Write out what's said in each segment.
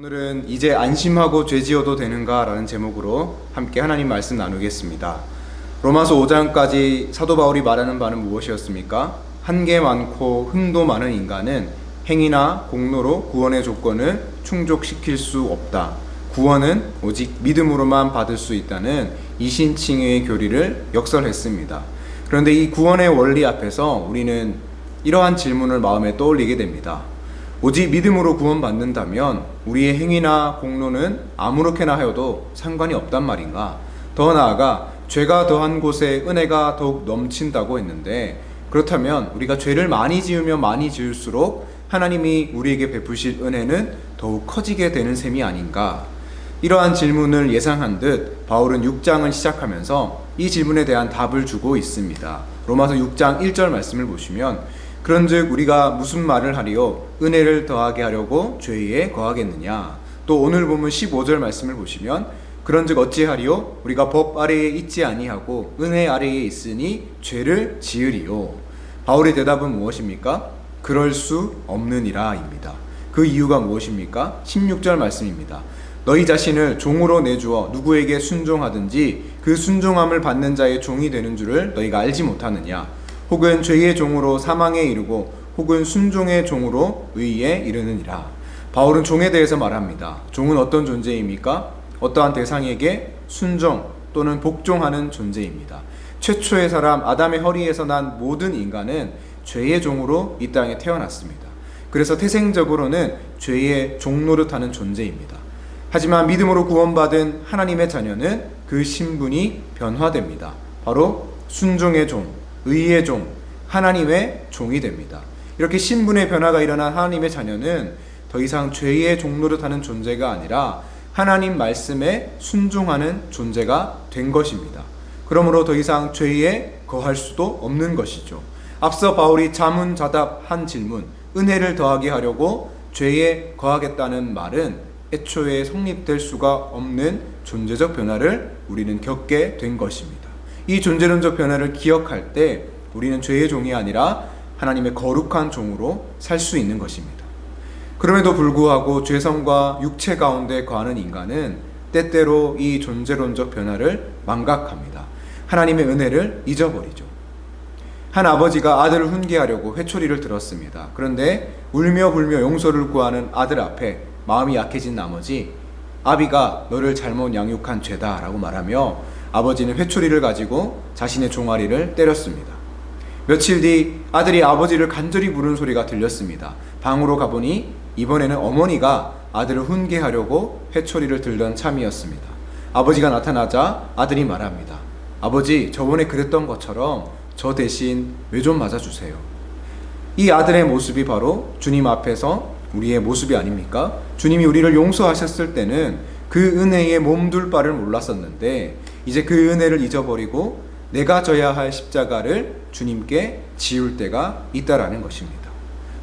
오늘은 이제 안심하고 죄지어도 되는가라는 제목으로 함께 하나님 말씀 나누겠습니다. 로마서 5장까지 사도 바울이 말하는 바는 무엇이었습니까? 한계 많고 흠도 많은 인간은 행위나 공로로 구원의 조건을 충족시킬 수 없다. 구원은 오직 믿음으로만 받을 수 있다는 이신칭의 교리를 역설했습니다. 그런데 이 구원의 원리 앞에서 우리는 이러한 질문을 마음에 떠올리게 됩니다. 오직 믿음으로 구원받는다면 우리의 행위나 공로는 아무렇게나 하여도 상관이 없단 말인가? 더 나아가 죄가 더한 곳에 은혜가 더욱 넘친다고 했는데 그렇다면 우리가 죄를 많이 지으면 많이 지을수록 하나님이 우리에게 베푸실 은혜는 더욱 커지게 되는 셈이 아닌가? 이러한 질문을 예상한 듯 바울은 6장을 시작하면서 이 질문에 대한 답을 주고 있습니다. 로마서 6장 1절 말씀을 보시면 그런즉 우리가 무슨 말을 하리요 은혜를 더하게 하려고 죄에 거하겠느냐 또 오늘 보면 15절 말씀을 보시면 그런즉 어찌하리요 우리가 법 아래에 있지 아니하고 은혜 아래에 있으니 죄를 지으리요 바울의 대답은 무엇입니까? 그럴 수 없느니라입니다. 그 이유가 무엇입니까? 16절 말씀입니다. 너희 자신을 종으로 내주어 누구에게 순종하든지 그 순종함을 받는 자의 종이 되는 줄을 너희가 알지 못하느냐 혹은 죄의 종으로 사망에 이르고 혹은 순종의 종으로 의에 이르느니라. 바울은 종에 대해서 말합니다. 종은 어떤 존재입니까? 어떠한 대상에게 순종 또는 복종하는 존재입니다. 최초의 사람 아담의 허리에서 난 모든 인간은 죄의 종으로 이 땅에 태어났습니다. 그래서 태생적으로는 죄의 종노릇하는 존재입니다. 하지만 믿음으로 구원받은 하나님의 자녀는 그 신분이 변화됩니다. 바로 순종의 종, 의의 종, 하나님의 종이 됩니다. 이렇게 신분의 변화가 일어난 하나님의 자녀는 더 이상 죄의 종노릇하는 존재가 아니라 하나님 말씀에 순종하는 존재가 된 것입니다. 그러므로 더 이상 죄에 거할 수도 없는 것이죠. 앞서 바울이 자문자답한 질문, 은혜를 더하게 하려고 죄에 거하겠다는 말은 애초에 성립될 수가 없는 존재적 변화를 우리는 겪게 된 것입니다. 이 존재론적 변화를 기억할 때 우리는 죄의 종이 아니라 하나님의 거룩한 종으로 살 수 있는 것입니다. 그럼에도 불구하고 죄성과 육체 가운데 거하는 인간은 때때로 이 존재론적 변화를 망각합니다. 하나님의 은혜를 잊어버리죠. 한 아버지가 아들을 훈계하려고 회초리를 들었습니다. 그런데 울며 불며 용서를 구하는 아들 앞에 마음이 약해진 나머지 아비가 너를 잘못 양육한 죄다라고 말하며 아버지는 회초리를 가지고 자신의 종아리를 때렸습니다. 며칠 뒤 아들이 아버지를 간절히 부르는 소리가 들렸습니다. 방으로 가보니 이번에는 어머니가 아들을 훈계하려고 회초리를 들던 참이었습니다. 아버지가 나타나자 아들이 말합니다. 아버지, 저번에 그랬던 것처럼 저 대신 왜 좀 맞아주세요. 이 아들의 모습이 바로 주님 앞에서 우리의 모습이 아닙니까? 주님이 우리를 용서하셨을 때는 그 은혜에 몸둘 바를 몰랐었는데 이제 그 은혜를 잊어버리고 내가 져야 할 십자가를 주님께 지울 때가 있다라는 것입니다.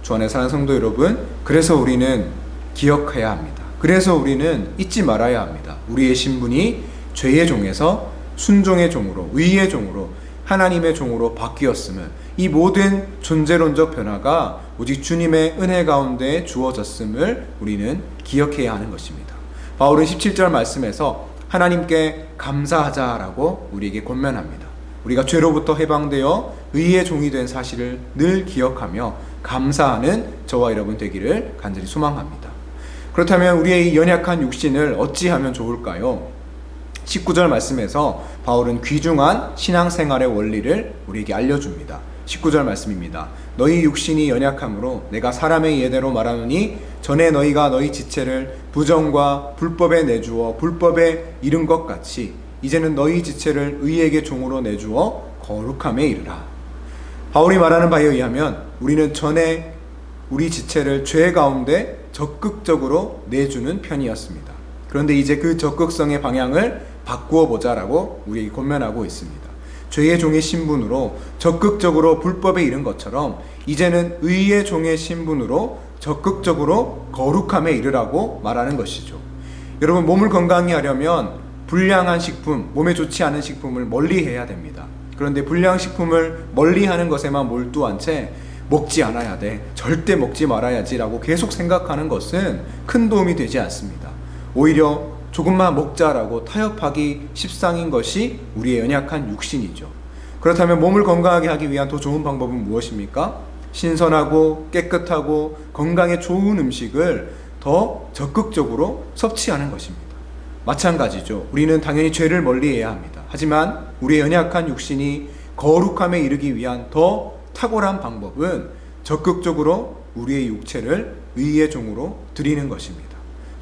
주 안에 사는 성도 여러분, 그래서 우리는 기억해야 합니다. 그래서 우리는 잊지 말아야 합니다. 우리의 신분이 죄의 종에서 순종의 종으로, 의의 종으로, 하나님의 종으로 바뀌었음을 이 모든 존재론적 변화가 오직 주님의 은혜 가운데 주어졌음을 우리는 기억해야 하는 것입니다. 바울은 17절 말씀에서 하나님께 감사하자라고 우리에게 권면합니다. 우리가 죄로부터 해방되어 의의 종이 된 사실을 늘 기억하며 감사하는 저와 여러분 되기를 간절히 소망합니다. 그렇다면 우리의 이 연약한 육신을 어찌하면 좋을까요? 19절 말씀에서 바울은 귀중한 신앙생활의 원리를 우리에게 알려줍니다. 19절 말씀입니다. 너희 육신이 연약함으로 내가 사람의 예대로 말하노니 전에 너희가 너희 지체를 부정과 불법에 내주어 불법에 이른 것 같이 이제는 너희 지체를 의에게 종으로 내주어 거룩함에 이르라. 바울이 말하는 바에 의하면 우리는 전에 우리 지체를 죄 가운데 적극적으로 내주는 편이었습니다. 그런데 이제 그 적극성의 방향을 바꾸어 보자라고 우리에게 권면하고 있습니다. 죄의 종의 신분으로 적극적으로 불법에 이른 것처럼 이제는 의의 종의 신분으로 적극적으로 거룩함에 이르라고 말하는 것이죠. 여러분 몸을 건강히 하려면 불량한 식품, 몸에 좋지 않은 식품을 멀리 해야 됩니다. 그런데 불량 식품을 멀리 하는 것에만 몰두한 채 먹지 않아야 돼. 절대 먹지 말아야지라고 계속 생각하는 것은 큰 도움이 되지 않습니다. 오히려 조금만 먹자라고 타협하기 십상인 것이 우리의 연약한 육신이죠. 그렇다면 몸을 건강하게 하기 위한 더 좋은 방법은 무엇입니까? 신선하고 깨끗하고 건강에 좋은 음식을 더 적극적으로 섭취하는 것입니다. 마찬가지죠. 우리는 당연히 죄를 멀리해야 합니다. 하지만 우리의 연약한 육신이 거룩함에 이르기 위한 더 탁월한 방법은 적극적으로 우리의 육체를 의의 종으로 드리는 것입니다.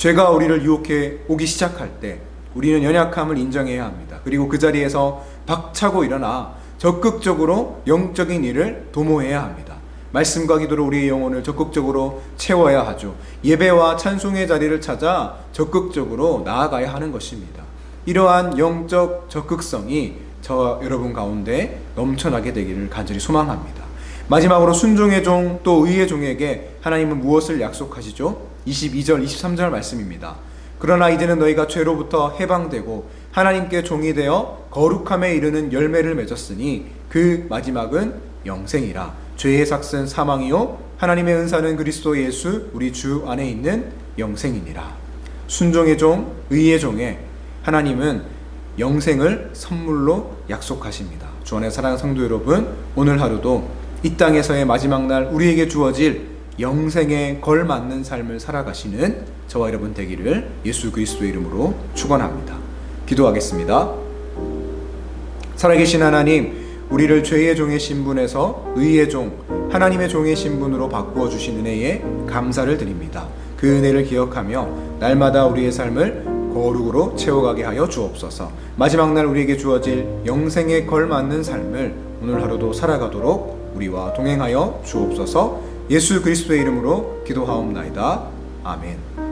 죄가 우리를 유혹해 오기 시작할 때 우리는 연약함을 인정해야 합니다. 그리고 그 자리에서 박차고 일어나 적극적으로 영적인 일을 도모해야 합니다. 말씀과 기도로 우리의 영혼을 적극적으로 채워야 하죠. 예배와 찬송의 자리를 찾아 적극적으로 나아가야 하는 것입니다. 이러한 영적 적극성이 저 여러분 가운데 넘쳐나게 되기를 간절히 소망합니다. 마지막으로 순종의 종 또 의의 종에게 하나님은 무엇을 약속하시죠? 22절 23절 말씀입니다. 그러나 이제는 너희가 죄로부터 해방되고 하나님께 종이 되어 거룩함에 이르는 열매를 맺었으니 그 마지막은 영생이라 죄의 삭은 사망이요 하나님의 은사는 그리스도 예수 우리 주 안에 있는 영생이니라 순종의 종 의의 종에 하나님은 영생을 선물로 약속하십니다. 주 안의 사랑하는 성도 여러분 오늘 하루도 이 땅에서의 마지막 날 우리에게 주어질 영생에 걸맞는 삶을 살아가시는 저와 여러분 되기를 예수 그리스도의 이름으로 축원합니다. 기도하겠습니다. 살아계신 하나님, 우리를 죄의 종의 신분에서 의의 종, 하나님의 종의 신분으로 바꾸어 주신 은혜에 감사를 드립니다. 그 은혜를 기억하며 날마다 우리의 삶을 거룩으로 채워가게 하여 주옵소서. 마지막 날 우리에게 주어질 영생에 걸맞는 삶을 오늘 하루도 살아가도록 우리와 동행하여 주옵소서. 예수 그리스도의 이름으로 기도하옵나이다. 아멘.